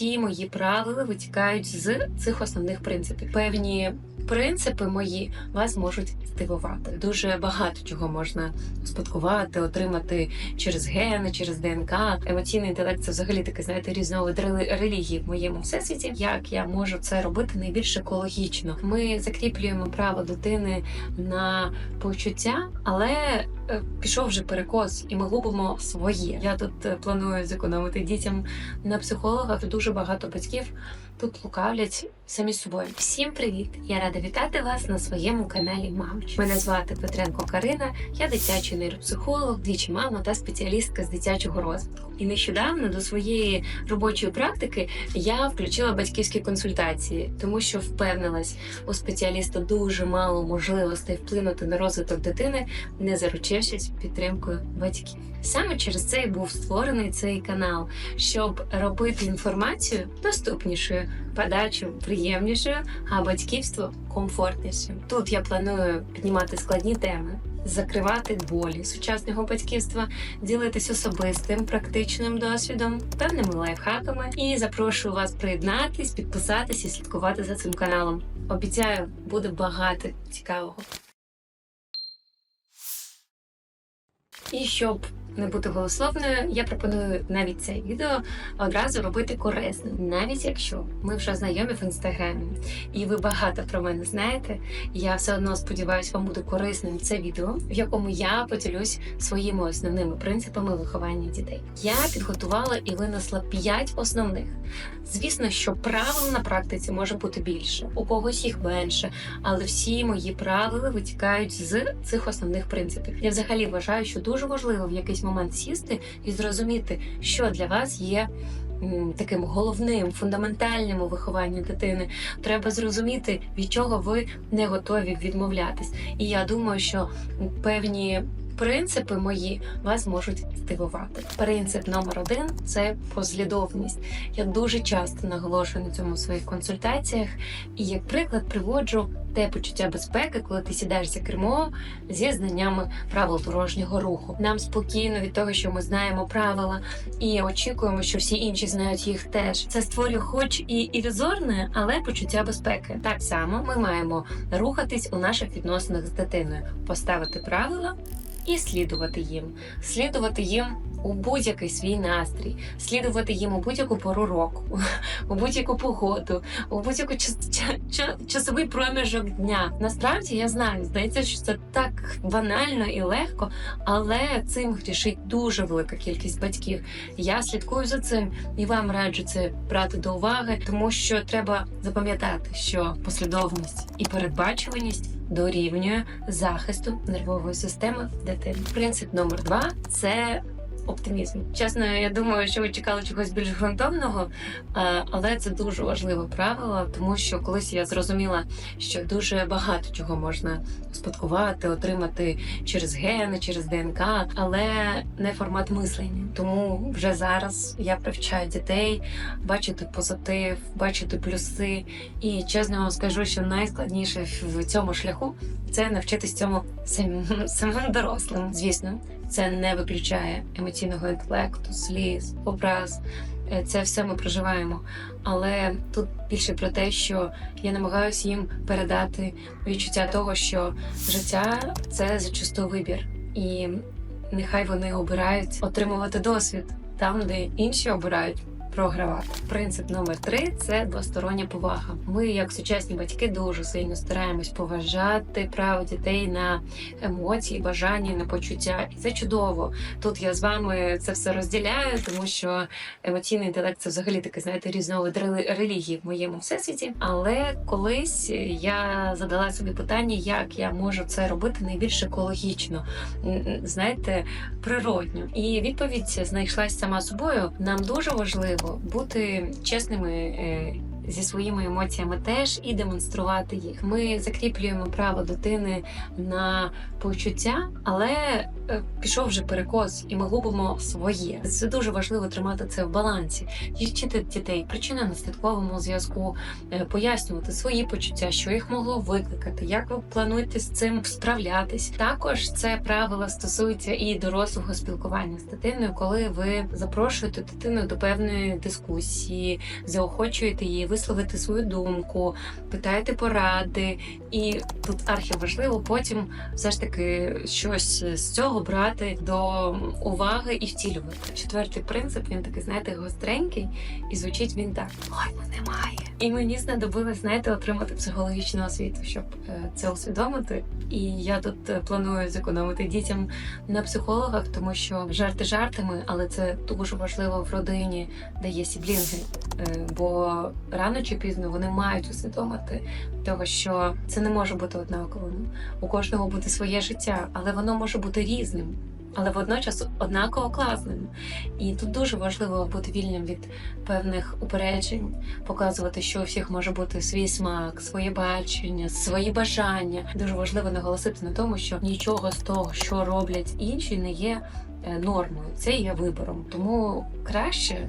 всі мої правила витікають з цих основних принципів. Певні принципи мої вас можуть здивувати. Дуже багато чого можна успадкувати, отримати через гени, через ДНК. Емоційний інтелект це взагалі такий, знаєте, різновид релігії в моєму всесвіті. Як я можу це робити найбільш екологічно? Ми закріплюємо право дитини на почуття, але пішов вже перекос, і ми губимо своє. Я тут е, планую зекономити дітям на психологах. Дуже багато батьків тут лукавлять самі собою. Всім привіт! Я рада вітати вас на своєму каналі Мамч. Мене звати Петренко Карина. Я дитячий нейропсихолог, двічі мама та спеціалістка з дитячого розвитку. І нещодавно до своєї робочої практики я включила батьківські консультації, тому що впевнилась, у спеціаліста дуже мало можливостей вплинути на розвиток дитини, не заручившись підтримкою батьків. Саме через це і був створений цей канал, щоб робити інформацію доступнішою, подачу приємнішою, а батьківство комфортнішим. Тут я планую піднімати складні теми. Закривати болі сучасного батьківства, ділитись особистим практичним досвідом, певними лайфхаками і запрошую вас приєднатись, підписатись і слідкувати за цим каналом. Обіцяю, буде багато цікавого. І щоб не бути голословною, я пропоную навіть це відео одразу робити корисним, навіть якщо ми вже знайомі в інстаграмі, і ви багато про мене знаєте. Я все одно сподіваюся, вам буде корисним це відео, в якому я поділюсь своїми основними принципами виховання дітей. Я підготувала і винесла 5 основних. Звісно, що правил на практиці може бути більше, у когось їх менше, але всі мої правила витікають з цих основних принципів. Я взагалі вважаю, що дуже важливо в якийсь момент сісти і зрозуміти, що для вас є. Таким головним, фундаментальним у вихованні дитини треба зрозуміти, від чого ви не готові відмовлятись. І я думаю, що певні принципи мої вас можуть здивувати. Принцип номер один це послідовність. Я дуже часто наголошую на цьому в своїх консультаціях, і як приклад приводжу те почуття безпеки, коли ти сідаєш за кермо зі знаннями правил дорожнього руху. Нам спокійно від того, що ми знаємо правила, і очікуємо, що всі інші знають їх теж. Це створює, хоч і ілюзорне, але почуття безпеки. Так само ми маємо рухатись у наших відносинах з дитиною, поставити правила і слідувати їм, слідувати їм у будь-який свій настрій, слідувати їм у будь-яку пору року, у будь-яку погоду, у будь-яку час, ча- ча- часовий проміжок дня. Насправді я знаю, здається, що це так банально і легко, але цим грішить дуже велика кількість батьків. Я слідкую за цим і вам раджу це брати до уваги, тому що треба запам'ятати, що послідовність і передбачуваність дорівнює захисту нервової системи дитини. Принцип номер два це. Оптимізм. Чесно, я думаю, що ви чекали чогось більш ґрунтовного, е, але це дуже важливе правило, тому що колись я зрозуміла, що дуже багато чого можна успадкувати, отримати через гени, через ДНК, але не формат мислення. Тому вже зараз я привчаю дітей бачити позитив, бачити плюси. І чесно вам скажу, що найскладніше в цьому шляху це навчитись цьому самим, самим дорослим. Звісно, це не виключає емоційного інтелекту, сліз, образ. Е, Це все ми проживаємо. Але тут більше про те, що я намагаюся їм передати відчуття того, що життя це зачасту вибір, і нехай вони обирають отримувати досвід там, де інші обирають. Програвати принцип номер три це двостороння повага. Ми, як сучасні батьки, дуже сильно стараємось поважати право дітей на емоції, бажання, на почуття, і це чудово. Тут я з вами це все розділяю, тому що емоційний інтелект це взагалі такий, знаєте, різновид релігії в моєму всесвіті. Але колись я задала собі питання, як я можу це робити найбільш екологічно, знаєте, природньо. І відповідь знайшлась сама собою. Нам дуже важливо бути чесними. Зі своїми емоціями теж і демонструвати їх. Ми закріплюємо право дитини на почуття, але е, пішов вже перекос, і ми губимо своє. Це дуже важливо тримати це в балансі вчити дітей причинно-наслідковому зв'язку, е, пояснювати свої почуття, що їх могло викликати, як ви плануєте з цим справлятись. Також це правила стосуються і дорослого спілкування з дитиною, коли ви запрошуєте дитину до певної дискусії, заохочуєте її висловити свою думку, питаєте поради, і тут архіважливо потім все ж таки щось з цього брати до уваги і втілювати. Четвертий принцип він такий, знаєте, гостренький, і звучить він так: ой, ну немає. І мені знадобилось, знаєте, отримати психологічну освіту, щоб е, це усвідомити. І я тут е, планую зекономити дітям на психологах, тому що жарти жартами, але це дуже важливо в родині, де є сіблінги. Е, Бо рано чи пізно вони мають усвідомити того, що це не може бути однаковим. У кожного буде своє життя, але воно може бути різним. Але водночас однаково класним. І тут дуже важливо бути вільним від певних упереджень, показувати, що у всіх може бути свій смак, своє бачення, свої бажання. Дуже важливо наголосити на тому, що нічого з того, що роблять інші, не є е, нормою. Це є вибором. Тому краще,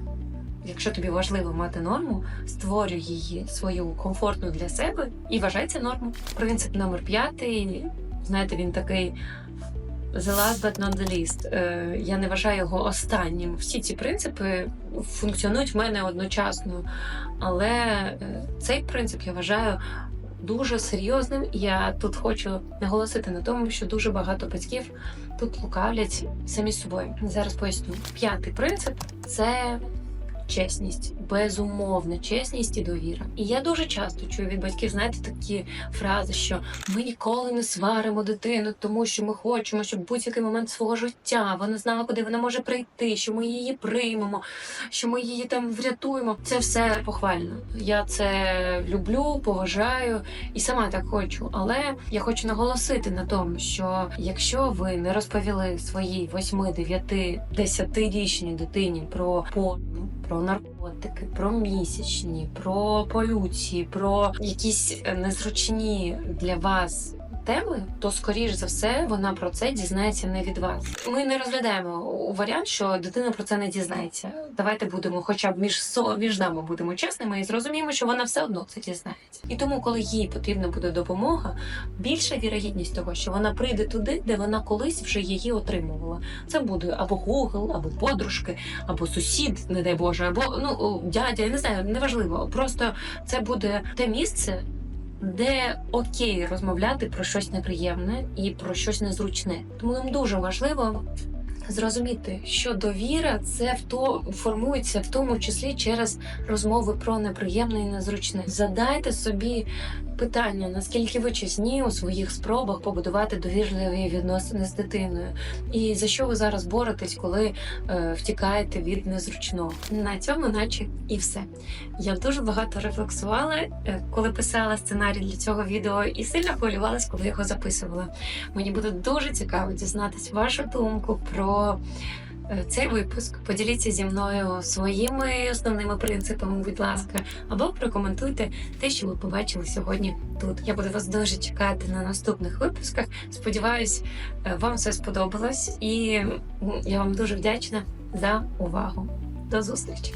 якщо тобі важливо мати норму, створюй її свою комфортну для себе і вважай це норму. Принцип номер п'ятий. Знаєте, він такий. The last but not the least. Е, Я не вважаю його останнім. Всі ці принципи функціонують в мене одночасно. Але е, цей принцип я вважаю дуже серйозним. Я тут хочу наголосити на тому, що дуже багато батьків тут лукавлять самі з собою. Зараз поясню. П'ятий принцип це чесність, безумовна чесність і довіра. І я дуже часто чую від батьків, знаєте, такі фрази, що ми ніколи не сваримо дитину, тому що ми хочемо, щоб будь-який момент свого життя вона знала, куди вона може прийти, що ми її приймемо, що ми її там врятуємо. Це все похвально. Я це люблю, поважаю і сама так хочу. Але я хочу наголосити на тому, що якщо ви не розповіли своїй 8, 9, 10-річній дитині про порно, про наркотики, про місячні, про полюції, про якісь е, незручні для вас. Теми, то скоріш за все вона про це дізнається не від вас. Ми не розглядаємо варіант, що дитина про це не дізнається. Давайте будемо, хоча б між со між нами будемо чесними і зрозуміємо, що вона все одно це дізнається. І тому, коли їй потрібна буде допомога, більша вірогідність того, що вона прийде туди, де вона колись вже її отримувала. Це буде або Google, або подружки, або сусід, не дай Боже, або ну дядя, я не знаю, неважливо. Просто це буде те місце. Де окей розмовляти про щось неприємне і про щось незручне, тому нам дуже важливо зрозуміти, що довіра це в то формується в тому числі через розмови про неприємне і незручне. Задайте собі питання, наскільки ви чесні у своїх спробах побудувати довірливі відносини з дитиною, і за що ви зараз боретесь, коли е, втікаєте від незручного. На цьому, наче, і все. Я дуже багато рефлексувала, е, коли писала сценарій для цього відео, і сильно хвилювалась, коли його записувала. Мені буде дуже цікаво дізнатись вашу думку про цей випуск. Поділіться зі мною своїми основними принципами, будь ласка, або прокоментуйте те, що ви побачили сьогодні тут. Я буду вас дуже чекати на наступних випусках. Сподіваюсь, е, вам все сподобалось, і я вам дуже вдячна за увагу. До зустрічі!